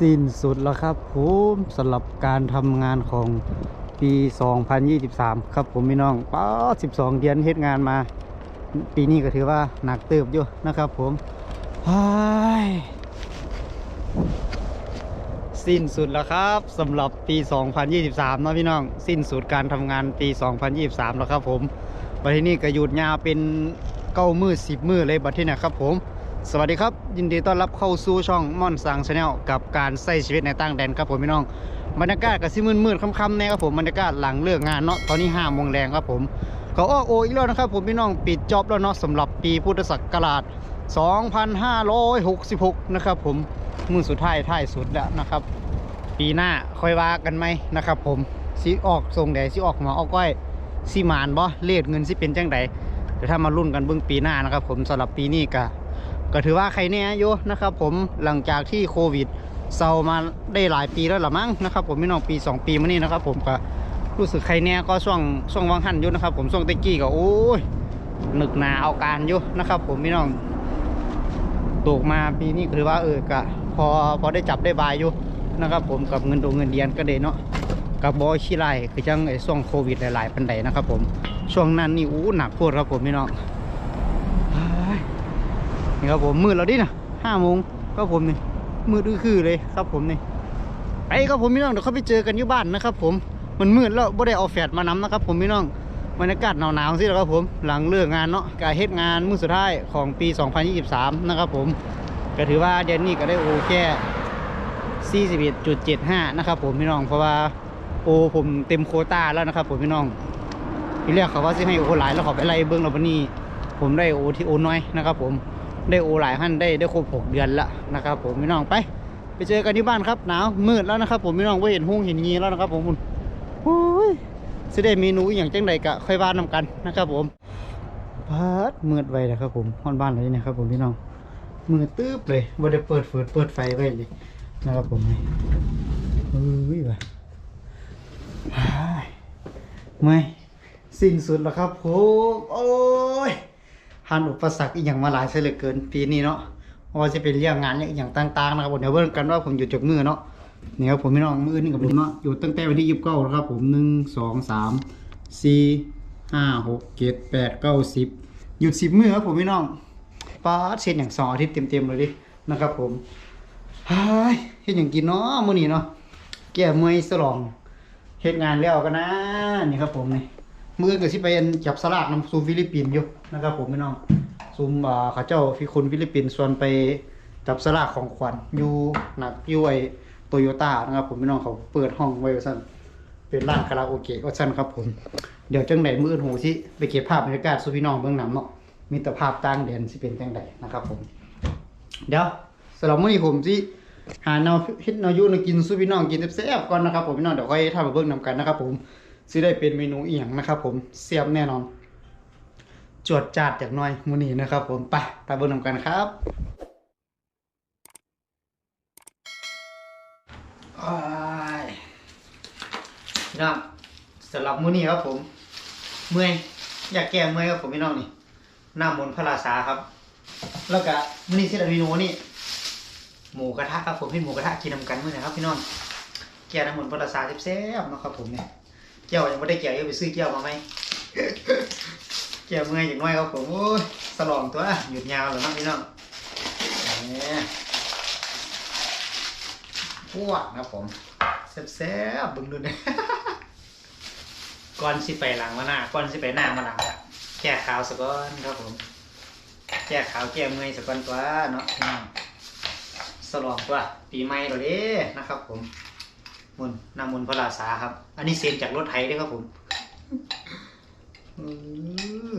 สิ้นสุดแล้วครับผมสำหรับการทำงานของปี 2023 ครับผมพี่น้องป้า12 เดือนเฮ็ดงานมา ปีนี้ก็ถือว่าหนักเติบอยู่นะครับผมไฮ้ยสิ้นสุดแล้วครับสำหรับปี 2023นะพี่น้อง สิ้นสุดการทำงานปี 2023 แล้วครับผมบัดที่นี่ก็หยุดยาวเป็นเก้ามือสิบมือเลยบัดที่นี่ครับผม สวัสดีครับ ยินดีต้อนรับเข้าสู่ช่องม่อนสังชาแนลกับการใช้ชีวิตในต่างแดนครับผมพี่น้องบรรยากาศก็สิมืดมืดๆค่ำๆแน่ครับผมบรรยากาศหลังเลิกงานเนาะตอนนี้ห้าโมงแรงครับผมเขาอ้อโออีกแล้วนะครับผมพี่น้องปิดจ็อบแล้วเนาะสำหรับปีพุทธศักราช 2566 นะครับผมมือสุดท้ายท้ายสุดแล้วนะครับ ปีหน้าค่อยว่ากันไหมนะครับผมสิออกทรงใดสิออกหมาออกก้อยสิหมานบ่เลทเงินสิเป็นจังใดเดี๋ยวถ้ามารุ่นกันเบื้องปีหน้านะครับผมสำหรับปีนี้ก็ ก็ถือว่าใครเนี่ยอยู่นะครับ ผมหลังจากที่โควิดเซามาได้หลายปีแล้วละมั้งนะครับ ผมพี่น้องปี 2 ปีมานี่นะครับ ผมก็รู้สึกใครเนี่ยก็ช่วงช่วงวังหันอยู่นะครับ ผมช่วงเตะกี้ก็โอ้ยหนึกหนาเอาการอยู่นะครับ ผมพี่น้องตกมาปีนี้ก็ถือว่าเออก็พอพอได้จับได้บายอยู่นะครับ ผมกับเงินตัวเงินเดือนก็ได้เนาะกับบอยขี้ไรคือจังไอ้ช่วงโควิดหลายๆปันใดนะครับ ผมช่วงนั้นนี่อู้หนักโคตรครับผมพี่น้อง นี่ครับผมมืดแล้วดินะห้าโมงครับผมนี่มืดอื้อคือเลยครับผมนี่ไปครับผมพี่น้องเดี๋ยวเขาไปเจอกันอยู่บ้านนะครับ ผมมันมืดแล้วบ่ได้เอาแฟดมานำนะครับ ผมพี่น้องบรรยากาศหนาวๆสิแล้วครับผมหลังเลิกงานเนาะการเฮ็ดงานมื้อสุดท้ายของปี 2023 นะครับผมก็ถือว่าเดือนนี้ก็ได้โอแค่ 41.75 นะครับผมพี่น้องเพราะว่าโอผมเต็มโคต้าแล้วนะครับผมพี่น้องที่แรกเขาว่าสิให้โอหลายแล้วขอไปไล่เบิ้องแล้ววันนี้ผมได้โอที่โอน้อยนะครับผม ได้โอหลายขั้นได้ได้ครบหกเดือนละนะครับผมพี่น้องไป ไปเจอกันที่บ้านครับหนาวมืดแล้วนะครับ ผมพี่น้องไม่เห็นหุ้งเห็นงีแล้วนะครับ ผมคุณโอ้ยสิได้เมนูอย่างจังใดกะค่อยว่านำกันนะครับ ผมพัดมืดไว้นะครับ ผมห้องบ้านเลยนะครับ ผมพี่น้องมืดตึ๊บเลยบ่ได้เปิดเฟิดเปิดไฟไว้เลยนะครับผมนี่เฮ้ยว่ะอ้ายเมื่อยสิ้นสุดแล้วครับผมโอ้ย ผ่านอุปสรรคอีกอย่างมาหลายเสียเหลือเกินปีนี้เนาะว่าจะเป็นเรื่องงานเนี่ยอย่างต่างๆนะครับผมเดี๋ยวเบิ่งกันว่าผมอยู่จกมือเนาะนี่ครับผมพี่น้องมือนี่กับผมเนาะอยู่ตั้งแต่วันที่ยี่สิบเก้านะครับผมหนึ่งสองสามสี่ห้าหกเจ็ดแปดเก้าสิบหยุดสิบมือครับผมพี่น้องป้าเช่นอย่างสองอาทิตย์เต็มๆเลยดินะครับผมเฮ้ยเฮ็ดอย่างกินเนาะมื้อนี้เนาะแก้เมื่อยสลองเฮ็ดงานแล้วกันนะนี่ครับผมนี่ มือก็สิไปจับสลากน้ำซูมฟิลิปปินส์อยู่นะครับผมพี่น้องซูมอ่าเขาเจ้าฟิคุนฟิลิปปินส์ส่วนไปจับสลากของขวัญอยู่หนักอยู่ไอโตโยต้านะครับผมพี่น้องเขาเปิดห้องไว้ว่าซั่นเป็นร้านคาราโอเกะว่าซั่นครับผมเดี๋ยวจังไดมืออื่นหูสิไปเก็บภาพบรรยากาศสู่พี่น้องเบื้องหน้ำเนาะมีแต่ภาพต่างแดนสิเป็นจังไดนะครับผม เดี๋ยวสำหรับมื้อนี้ผมสิหาแนวเฮ็ดแนวยู่แนกินสู่พี่น้องกินแซ่บๆก่อนนะครับผมพี่น้องเดี๋ยวค่อยทำเบิ่งนํกันนะครับผม สิได้เป็นเมนูอีหยังนะครับผมเสียบแน่นอน จวดจาดจากน้อยมื้อนี้นะครับผมไปตามเบิ่งนํกันครับพี่น้องสำหรับมื้อนี้ครับผม เมื่อยอยากแก้เมื่อยครับผมพี่น้องนี่หน้ามนพระราชาครับ แล้วก็มื้อนี้สิได้เมนูนี่หมูกระทะครับผมให้หมูกระทะกินนำกันมื้อนี้ครับพี่น้องแก้น้ำมนพระราชาแซ่บๆนะครับผมเนี่ย แก้วยังไม่ได้แก้วยังไปซื้อแก้วมาไหมแก้วเมื่อยอย่างน้อยครับผมโอ้ยสลองตัวหยุดยาวเลยนะพี่น้องเนี่ยพวกนะครับผมแซ่บๆบึงดูนี่ยก่อนสิไปหลังมาหน้าก่อนสิไปหน้ามาหลังแก้ขาวสะก่อนครับผมแก้ขาวแก้เมื่อยสะก่อนตัวเนาะสลองตัวปีใหม่เราเด้นะครับผม มนต์นำมนต์พระราชาครับ อันนี้เซ็นจากรถไถด้วยครับผมอือ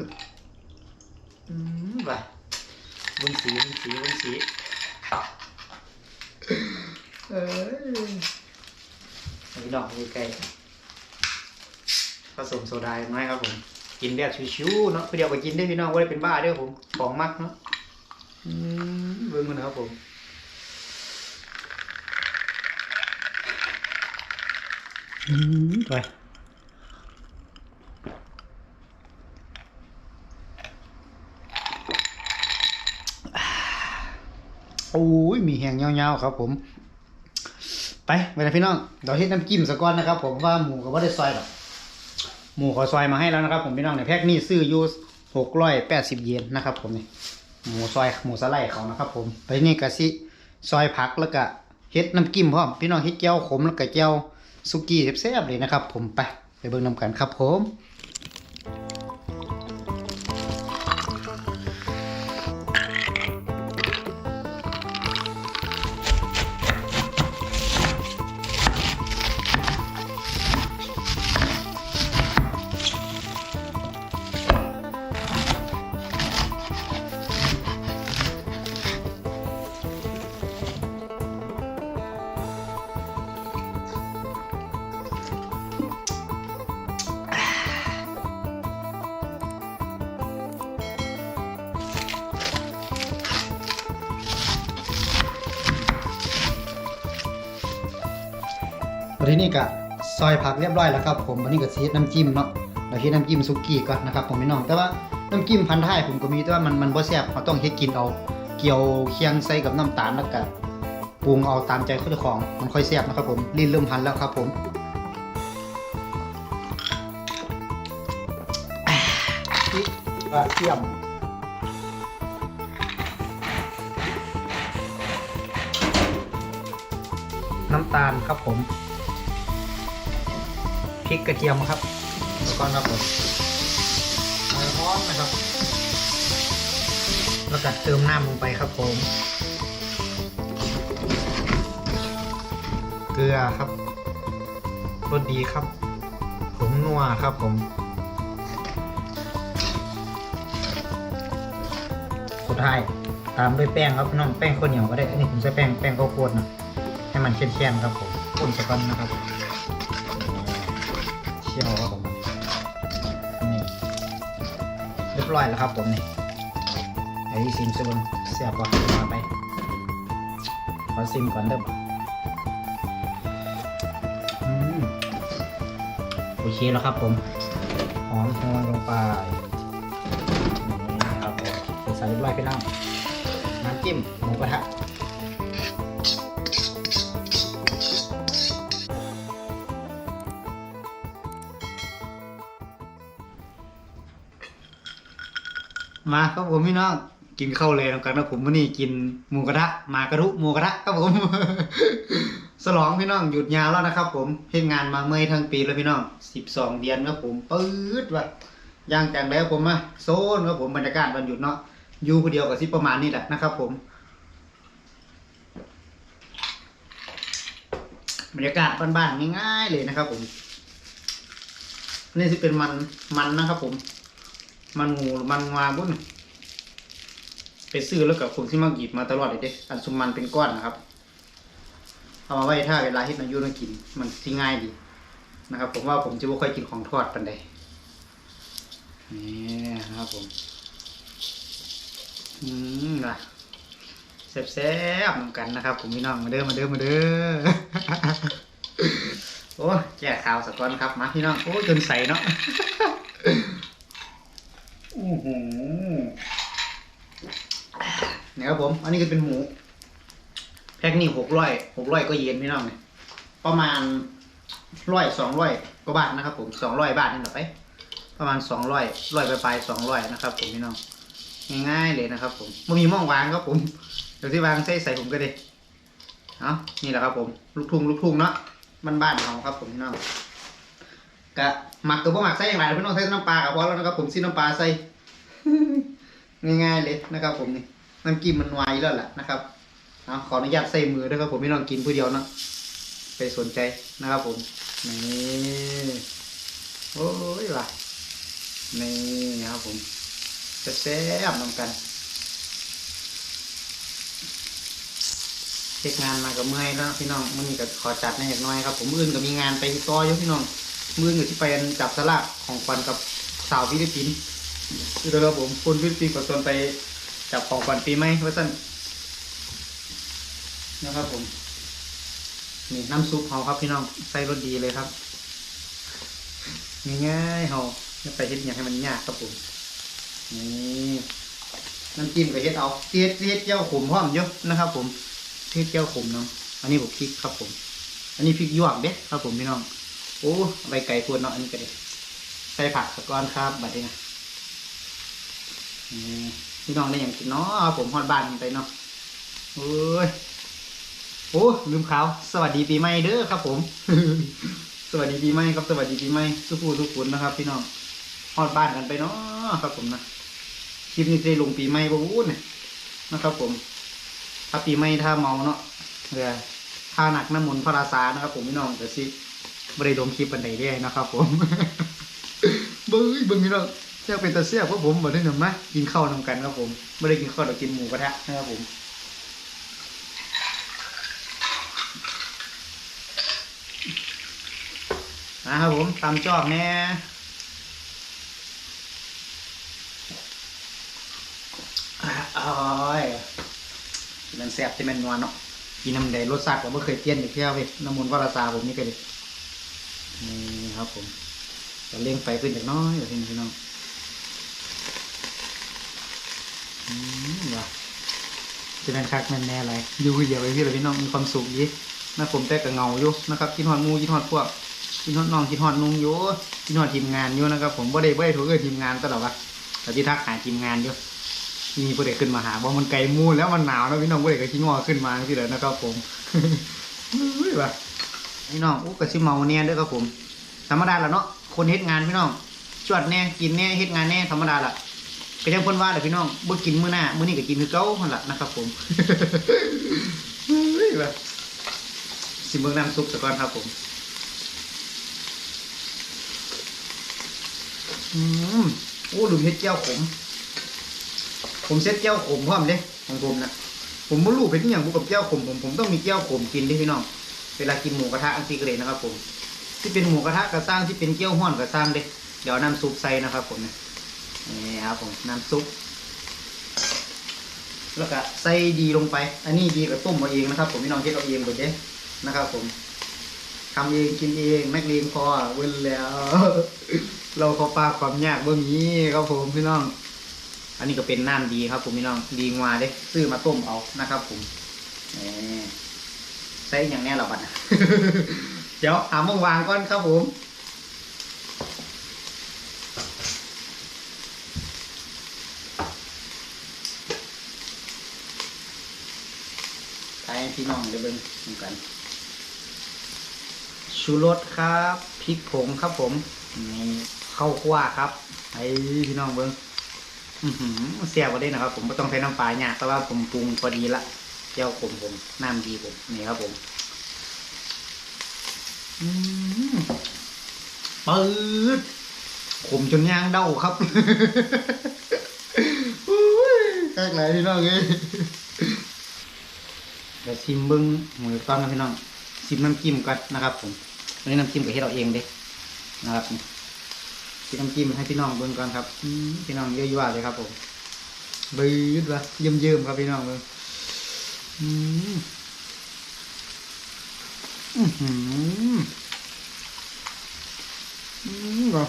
อืมว่ะบนสีบนสีบนสีเอ้ยเอพี่น้องใกล้ผสมโซดาน้อยครับผม กินแบบชิวๆเนาะเดี๋ยวไปกินได้พี่น้องว่าได้เป็นบ้าด้อผมของมักเนาะเบิ่งมันครับผม อืมไปโอ้ย มีแหงยาๆครับผม ไปไปนะพี่น้อง เดี๋ยวเฮ็ดน้ำจิ้มสะก้อนนะครับ ผมว่าหมูก็บ่ได้ซอยหรอกหมูขอซอยมาให้แล้วนะครับ ผมพี่น้องในแพ็คนี้ซื้อยู่หกร้อยแปดสิบเยนนะครับ ผมนี่หมูซอยหมูสไลด์เขานะครับ ผมไปนี่ก็สิซอยผักแล้วก็เฮ็ดน้ำจิ้มพร้อมพี่น้องเฮ็ดแก้วขมแล้วก็แก้ว สุกี้แซ่บๆเลยนะครับ ผมไปไปเบิ่งนำกันครับผม วันนี้นี่ก็ซอยผักเรียบร้อยแล้วครับผมวันนี้ก็สิเฮ็ดน้ำจิ้มเนาะเดี๋ยวเฮ็ดน้ำจิ้มซุกี้ก่อนนะครับผมพี่น้อง แต่ว่าน้ำจิ้มพันท้ายผมก็มีแต่ว่ามันมันบ่แซ่บเราต้องเฮ็ดกินเอา เกี่ยวเคียงใส่กับน้ำตาลแล้วก็ปรุงเอาตามใจเจ้าของมันค่อยแซ่บนะครับผมลิ้นเริ่มพันแล้วครับผมกระเทียมน้ำตาลครับผม พริกกระเทียมครับแล้วก็ครับผมหอยฮ้อนนะครับ แล้วก็เติมน้ำลงไปครับผม เกลือครับรสดีครับ ผงนัวครับผมสุดท้ายตามด้วยแป้งครับน้องแป้งข้าวเหนียวก็ได้อันนี้ผมใช้แป้งแป้งข้าวโพดนะให้มันเค็มๆครับผมอุ่นสักก้อนนะครับ เชี่ยวครับผมนี่เรียบร้อยแล้วครับผมนี่ไอ้ซิมซิมเสียบก่อนมาไปขอซิมก่อนเด้ออืมโอเคแล้วครับผมหอมโรยลงไปนี่ครับผมใส่เรียบร้อยพี่น้องน้ำจิ้มหมูกระทะ มาครับผมพี่น้องกินข้าวเลยกันนะผมวันนี้กินหมูกระทะมากระทุหมูกระทะครับผม สลองพี่น้องหยุดยาวแล้วนะครับ ผมเฮ็ดงานมาเมื่อยทั้งปีแล้วพี่น้องสิบสองเดือนครับผมปื๊ดว่ะย่างแต่งแล้วผมมาโซนครับผมบรรยากาศวันหยุดเนาะอยู่คนเดียวกับสิประมาณนี้แหละนะครับ ผม บรรยากาศบ้านๆง่ายๆเลยนะครับ ผมนี่สิเป็นมันมันนะครับ ผม มันงูมันงาบุ้นไปซื้อแล้วกับผมที่มาหยิบมาตลอดเลยเด้อันสุมมันเป็นก้อนนะครับ เอามาไว้ถ้าเวลาที่นายุมากิน มันที่ง่ายดีนะครับ ผมว่าผมจะไม่ค่อยกินของทอดปันใดนี่นะครับผมอืมนะแซ่บๆเหมือนกันนะครับ ผมพี่น้องมาเด้อมาเด้อมาเด้อโอ้แก่ข่าวสักก้อนครับมาพี่น้องโอ้จนใสเนาะ โอ้โหเนี่ยครับผม อันนี้ก็เป็นหมู แพ็คนี่หกร้อยหกร้อยก็เย็นพี่น้องเนี่ยประมาณร้อยสองร้อยกว่าบาทนะครับ ผมสองร้อยบาทนี่หรอไป ประมาณสองร้อยร้อยไปปลายสองร้อยนะครับ ผมพี่น้องง่ายๆเลยนะครับ ผมไม่มีม่องวางครับผมเดี๋ยวที่วางใส่ใส่ผมก็ได้เอาะนี่แหละครับผม ลูกทุ่งลูกทุ่งเนาะบ้านๆของครับผมพี่น้อง กะหมักตัวบ่หมักใส่อย่างไรพี่น้องใส่น้ำปลากับพอแล้วนะครับผมซีน้ำปลาใส่ง่ายๆเลยนะครับ ผมนี่น้ำกิมมันไวแล้วแหละนะครับเอาขออนุญาตใส่มือด้วยครับผมพี่น้องกินผู้เดียวเนาะไปสนใจนะครับผมนี่โอ้ยว่ะนี่นะครับผมแซ่บๆน้ำกันเช็คงานมากับเมื่อยแล้วพี่น้องมื่อนี้ก็ขอจัดในอยน้อยครับ ผมมื่อื่นก็มีงานไปต่ออยู่พี่น้อง มืออยู่ที่ไปจับสลากของขวัญกับสาวฟิลิปปินส์คือเราผมคนฟิลิปปินส์ก็ชวนไปจับของขวัญปีใหมว่าสั้นนะครับผมนี่น้ำซุปเขาครับพี่น้องใส่รสดีเลยครับง่ายๆเขาไม่ไปเฮ็ดอย่างให้มันยากครับผมนี่น้ำจิ้มก็เฮ็ดเอาเฮ็ดเฮ็ดเจียวขมพร้อมเยอะนะครับ ผมเฮ็ดเจียวขมเนาะอันนี้ผมพริกครับผม อันนี้พริกหยวกเด้ครับผมพี่น้อง โอ้ใบไก่พวนเนาะอันนี้ก็ได้ใส่ผักสะก้อนครับบัดนี้นะพี่น้องได้อย่างกินเนาะผมฮอดบ้านไปเนาะโอ้ยโอ้ลืมขาวสวัสดีปีใหม่เด้อครับ ผม สวัสดีปีใหม่ครับสวัสดีปีใหม่สุขูทุกคนนะครับ พี่น้องฮอดบ้านกันไปเนาะครับ ผมนะคลิปนี้จะลงปีใหม่บ่วู้นยนะครับ ผม ถ้าปีใหม่ถ้าเมาเนาะเรือถ้าหนักน้ำมนต์พระราษานะครับ ผมพี่น้องแต่สิ ไม่ได้ลงคลิปปันใดได้นะครับผม เบิ้งเบิ้งพี่น้องเสียเป็นตาเสียเพราะผมบอกได้หนึ่งมากินข้าวนำกันครับผมไม่ได้กินข้าวแต่กินหมูกระทะนะครับผมนะครับผมตามจอบแน่อะอร่อยมันแซ่บที่มันนัวเนาะกินน้ำแดงรสชาติก็ไม่เคยเปลี่ยนอีกเที่ยวเลยน้ำมันวาราซาผมนี่ก็เลย นี่ครับผมจะเร่งไฟขึ้นจากน้อยเดี๋ยวพี่น้องอืมว่ะจะเป็นคักแม่นแน่อะไรอยู่เดียวไปพี่เลยพี่น้องมีความสุขดีนะผมแต่กับเงาอยู่นะครับกินหอดหมูกินหอดพวกกินหอดน้องกินหอดนุ่งอยู่กินหอดทีมงานอยู่นะครับ ผมบ่ได้บ่ได้ถูกเอ้ยทีมงานตลอดวะแต่ที่ทักหาทีมงานอยู่มีผู้ใดขึ้นมาหาว่ามันไกลมูแล้วมันหนาวนะพี่น้องผู้ใดก็ขี้งอขึ้นมาที่เลยนะครับ ผมเฮ้ยว่ะ พี่น้องอู้กระชิเมาเนี่ยด้อครับผม ธรรมดาละเนาะคนเฮ็ดงานพี่น้องจวดแน่กินแน่เฮ็ดงานแน่ธรรมดาละก็ยังพิ่นว่าแหละพี่น้องบ่อกินมื้อหน้ามื้อนี้ก็กินคือเก่าหั่นล่ะนะครับผมสิเบิ่งน้ำซุปซะก่อนครับผมอืมโอ้ลืมเฮ็ดแก้วขมผมเซ็ตแก้วขมพร้อมเด้ของผมนะผมไม่รู้เป็นอย่างบุกับแก้วขมผมผมต้องมีแก้วขมกินด้พี่น้อง เวลากินหมูกระทะอันซีเกรดนะครับ ผม ที่เป็นหมูกระทะก็สร้างที่เป็นแก้วห้อนก็สร้างเด้เดี๋ยวน้ำซุปใส่นะครับ ผมนี่ครับผมน้ำซุปแล้วก็ใส่ดีลงไป อันนี้ดีกับต้มเอาเองนะครับ ผมพี่น้องเฮ็ดเอาเองหมดเด้นะครับ ผมทำเองกินเองแม็กเลงพอเว้นแล้ว เราขอปากความยากบื้องนี้ครับผมพี่น้อง อันนี้ก็เป็นน้ำดีครับ ผมพี่น้องดีงวาเด้ซื้อมาต้มเอานะครับ ผมนี่ ใส่อย่างแน่หรอบัดเดี๋ยวหามงวางก่อนครับผมไปให้พี่น้องเดี๋ยวเบิ่งเหมือนกัน ชูรสครับพริกผงครับผมนี่ข้าวคั่วครับให้พี่น้องเบิ่งเสียบก็ได้นะครับ ผมไม่ต้องใช้น้ำปลาเนี่ยแต่ว่าผมปรุงพอดีละ จียวผมผมน้ำดีผมนี่ครับผมอืมปืดขมจนย่างเด้าครับอุ้ยแค่ไหนพี่น้องเอ้ยเดี๋ยวชิมเบิ้งหมูต้อนนะพี่น้องชิมน้ำจิ้มก่อนนะครับ ผมอันนี้น้ำจิ้มกับเฮ็ดเราเองเด้นะครับกินน้ำจิ้มให้พี่น้องเบิ่งก่อนครับพี่น้องเยอะๆเลยครับ ผมบืดวะเยิ้มๆครับพี่น้องเบิ่ง อืมอือหืออืมก็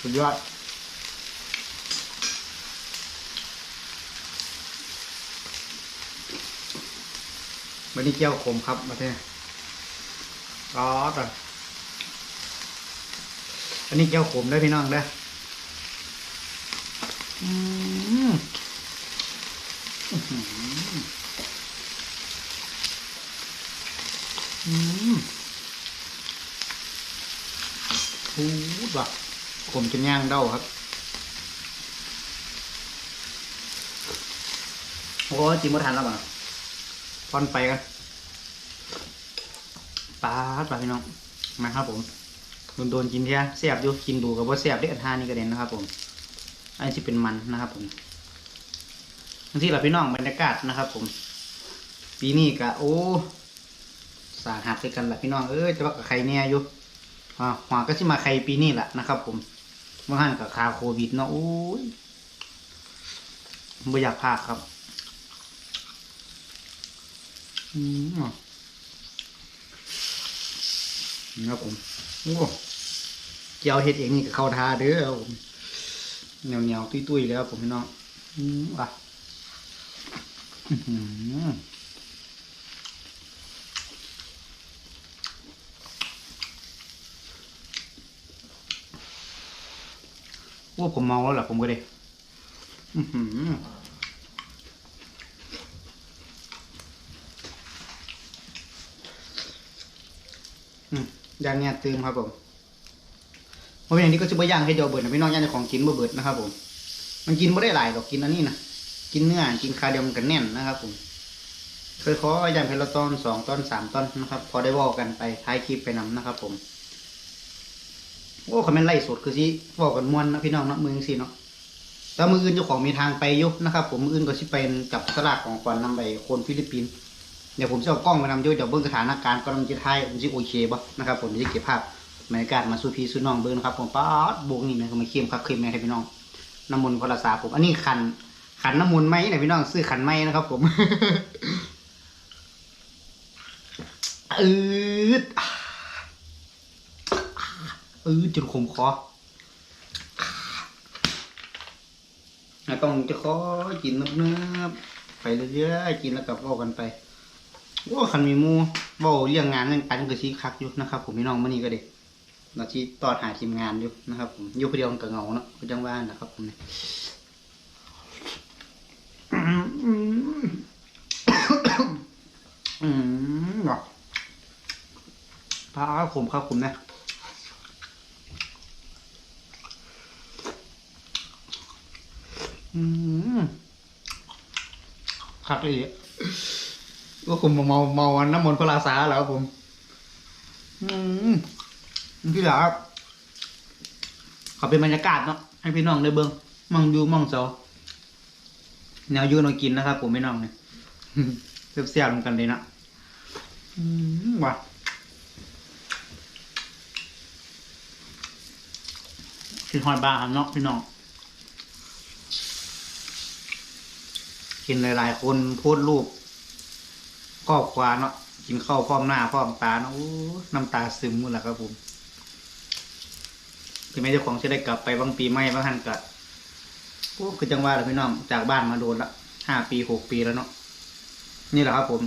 สุดยอดวันนี้เกี่ยวขมครับมาเท่รอต่ออันนี้แก้วขมได้พี่น้องเด้อืมอื้อหือ อืมพูดว่ะขมจนย่างเด้าครับโอ้จิ้มบ่ทันแล้วบ่ะพอนไปกันปลาปลาพี่น้อง มาครับผมโดนโดนกินเทียเสียบอยู่กินดูกับว่าเสียบได้อันทานี่กระเด็นนะครับ ผม อันนี้เป็นมันนะครับ ผมที่เราพี่น้องบรรยากาศนะครับ ผม ปีนี้กะโอ้ สาหัสด้วยกันแหละพี่น้องเอ้ยจะว่ากับใครเนี่ยอยู่หัวก็สิมาใครปีนี้แหละนะครับ ผมเมื่อหันกับคาโควิดเนาะโอ้ยไม่อยากพากครับอืมนะครับผมโอ้เจียวเห็ดเองนี่ก็เข้าทาเด้อครับผมเหนียวเหนียวๆตุ้ยๆเลยครับผมพี่น้องอืมว่ะ อือ ว่าผมเมาแล้วเหรอผมก็เลยอื้อือย่างเนี่ยตืมครับผมเพราะอย่างนี้ก็จะไปย่างให้เดียวเบิดนะพี่น้องย่างในของกินบ่เบิดนะครับผม มันกินไม่ได้หลายหรอกกินอันนี้นะกินเนื้อกินคาเดียวมันกันแน่นนะครับผมเคยขออย่างเพลละตอนสองตอนสามตอนนะครับ พอได้บอกกันไปท้ายคลิปไปนำนะครับผม โอ้คอมเมนต์ไล่สดคือสิบอกกันมวนนะพี่น้องนะมือจังสิเนาะแต่มืออื่นเจ้าของมีทางไปยุนะครับ ผมมืออื่นก็สิเป็นกับสลากของขวัญนำไปคนฟิลิปปินส์เดี๋ยวผมจะเอากล้องไปนำยุเดี๋ยวเบิ้งสถานการณ์กำลังจะถ่ายผมสิโอเคบ่นะครับผมจะเก็บภาพบรรยากาศมาสู่พี่สู่น้องเบิ้งนะครับผมป๊าดโบกนี่นะก็มาเข้มคักเข้มแม่ให้พี่น้องน้ำมนต์พลสาผมอันนี้ขันขันน้ำมนต์ไหมเนี่ยพี่น้องซื้อขันไหมนะครับ ผมอืด อืดจนขมคอต้องจะขอกินเนิบๆไปเรื่อยๆกินแล้วกับว่ากันไปโอ้คันมีมูเว้าเรื่องงานเรื่องการก็ชี้คักอยู่นะครับ ผมพี่น้องมื่อนี้ก็เด็กเราที่ตอดหาทีมงานอยู่นะครับผมอยู่คนเดียวมันก็เงาเนาะก็จังว่านะครับผมเนี่ยอืมอืมอืมเนาะพาขมครับขมนะ อืมคักเลยอะก็คุมเมาเมาวันน้ำมนต์พระราษาแล้วครับผม อืมพี่หลาครับขอเป็นบรรยากาศเนาะให้พี่น้องได้เบิ้งมองดูมองเสาแนวอยูนอยกินนะครับผมพี่น้องเนี่ยเสียบๆลงกันเลยนะอืมว่ะกินฮอดบ้าครับเนาะพี่น้อง กินหลาย ๆ คนโพสต์รูปครอบครัวเนาะกินข้าวพร้อมหน้าพร้อมตาเนาะโอ้น้ำตาซึมหมดแล้วครับผมที่แม่เจ้าของจะได้กลับไปบางปีไม่บางหันกะโอ้คือจังหวะแหละพี่น้องจากบ้านมาโดนละห้าปีหกปีแล้วเนาะนี่แหละครับผม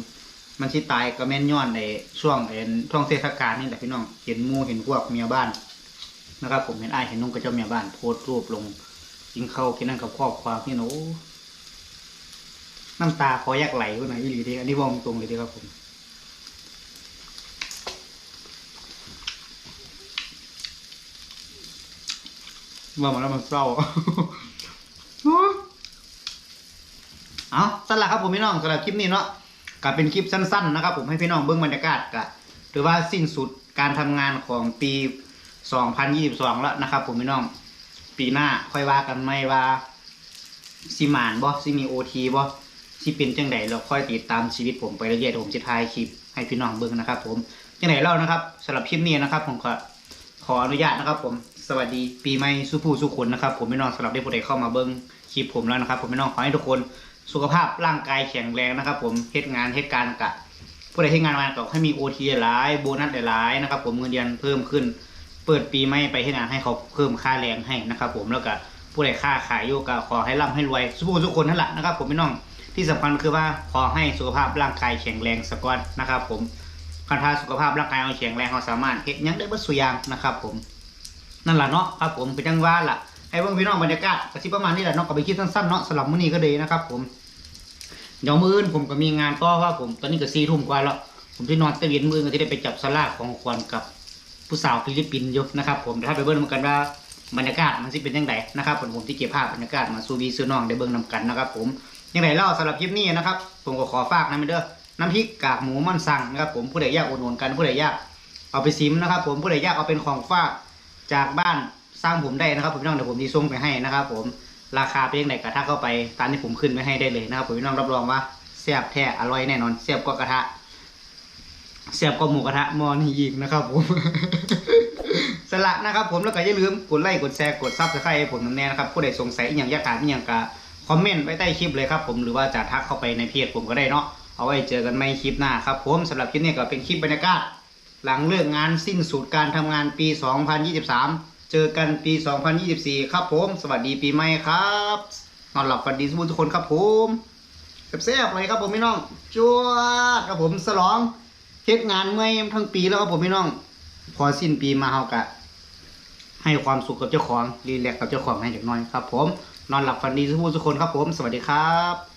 มันชิตายก็แม่นย้อนในช่วงเอ็นช่วงเทศกาลนี่แหละพี่น้องเห็นมูเห็นพวกเมียบ้านนะครับ ผมเห็นไอเห็นนุ่งกระเจ้าเมียบ้านโพสต์รูปลงกินข้าวกินนั่นกับครอบครัวพี่หนู น้ำตาคอแยกไหลวะไหนอีหลีเดีอันนี้บอกตรงเลยเดีครับผมว่ามาแล้วมันเศร้าเอาสั้นละครับผมพี่น้องสำหรับคลิปนี้เนาะก็เป็นคลิปสั้นๆนะครับผมให้พี่น้องเบิ้องบรรยากาศกะหรือว่าสิ้นสุดการทำงานของปี 2022 แล้วนะครับ ผมพี่น้อง ปีหน้าค่อยว่ากันไหมว่าสิมานบ่สิมีโอทีบ่ สิเป็นจังไดเราค่อยติดตามชีวิตผมไปเรื่อยๆผมจะถ่ายคลิปให้พี่น้องเบิ่งนะครับ ผมจังไดเล่านะครับสำหรับคลิปนี้นะครับ ผมก็ขออนุญาตนะครับ ผมสวัสดีปีใหม่สุผู้สุขคนนะครับ ผมพี่น้องสำหรับที่ผู้ใดเข้ามาเบิ่งคลิปผมแล้วนะครับ ผมพี่น้องขอให้ทุกคนสุขภาพร่างกายแข็งแรงนะครับ ผมเฮ็ดงานเฮ็ดการกะผู้ใดเฮ็ดงานมาก็ให้มีโอทีหลายโบนัสหลายนะครับ ผมเงินเดือนเพิ่มขึ้น เปิดปีใหม่ไปให้งานให้เขาเพิ่มค่าแรงให้นะครับ ผมแล้วก็ผู้ใดค่าขายอยู่ก็ขอให้ร่ำให้รวยสุขทุกคนนั่นแหละนะครับ ผมพี่น้อง ที่สำคัญคือว่าขอให้สุขภาพร่างกายแข็งแรงสกวันนะครับผมคันถ้าสุขภาพร่างกายเราแข็งแรงเราสามารถเฮ็ดยังได้เบิดสุยางนะครับผมนั่นแหละเนาะครับผมเป็นจังว่าล่ะให้เบิ่งพี่น้องบรรยากาศก็สิประมาณนี้แหละเนาะก็ไปคิดสั้นๆเนาะสำหรับมื้อนี้ก็ดีนะครับ ผมเดี๋ยวมื้ออื่นผมก็มีงานต่อว่าผมตอนนี้ก็4ทุ่มกว่าแล้วผมที่นอนตะเวียนมือก็สิได้ไปจับสลากของขวัญกับผู้สาวฟิลิปปินส์อยู่นะครับ ผมเดี๋ยวถ้าไปเบิ่งนำกันว่าบรรยากาศมันสิเป็นยังไงนะครับผมผมที่เก็บภาพบรรยากาศมาสู่วีสู่น้องได้เบิ่งนำกันนะครับ ผม ยังไงเล่าสำหรับคลิปนี้นะครับ ผมก็ขอฝากนะเด้อน้ำพริกกากหมูมันสั่งนะครับผมผู้ใดอยากอุดหนุนกันผู้ใดอยากเอาไปซิมนะครับ ผมผู้ใดอยากเอาเป็นของฝากจากบ้านสร้างผมได้นะครับผมพี่น้องเดี๋ยวผมที่ส่งไปให้นะครับ ผมราคาเป็นยังไงกระทะเข้าไปตามที่ผมขึ้นไว้ให้ได้เลยนะครับผมพี่น้องรับรองว่าแซ่บแท้อร่อยแน่นอนแซ่บกว่ากระทะเสียบกับหมูกระทะมอนี่อีกนะครับผมสละนะครับผมแล้วก็อย่าลืมกดไลค์กดแชร์กดซับสไครต์ให้ผมน้ำแน่นะครับผู้ใดสงสัยอย่างยากถามอย่างก็ คอมเมนต์ไว้ใต้คลิปเลยครับผมหรือว่าจะทักเข้าไปในเพจผมก็ได้เนาะเอาไว้เจอกันไม่คลิปหน้าครับผมสำหรับคลิปนี้ก็เป็นคลิปบรรยากาศ หลังเลิกงานสิ้นสุดการทำงานปี 2023 เจอกันปี 2024 ครับผม สวัสดีปีใหม่ครับนอนหลับฝันดีทุกคนครับผมแซ่บๆเลยครับผมพี่น้องจ้วดครับผมสลองเฮ็ดงานเมื่อยทั้งปีแล้วครับผมพี่น้อง พอสิ้นปีมาเฮากะให้ความสุขกับเจ้าของรีแลกซ์กับเจ้าของให้จักหน่อยครับผม นอนหลับฝันดีทุกผู้ทุกคนครับผม สวัสดีครับ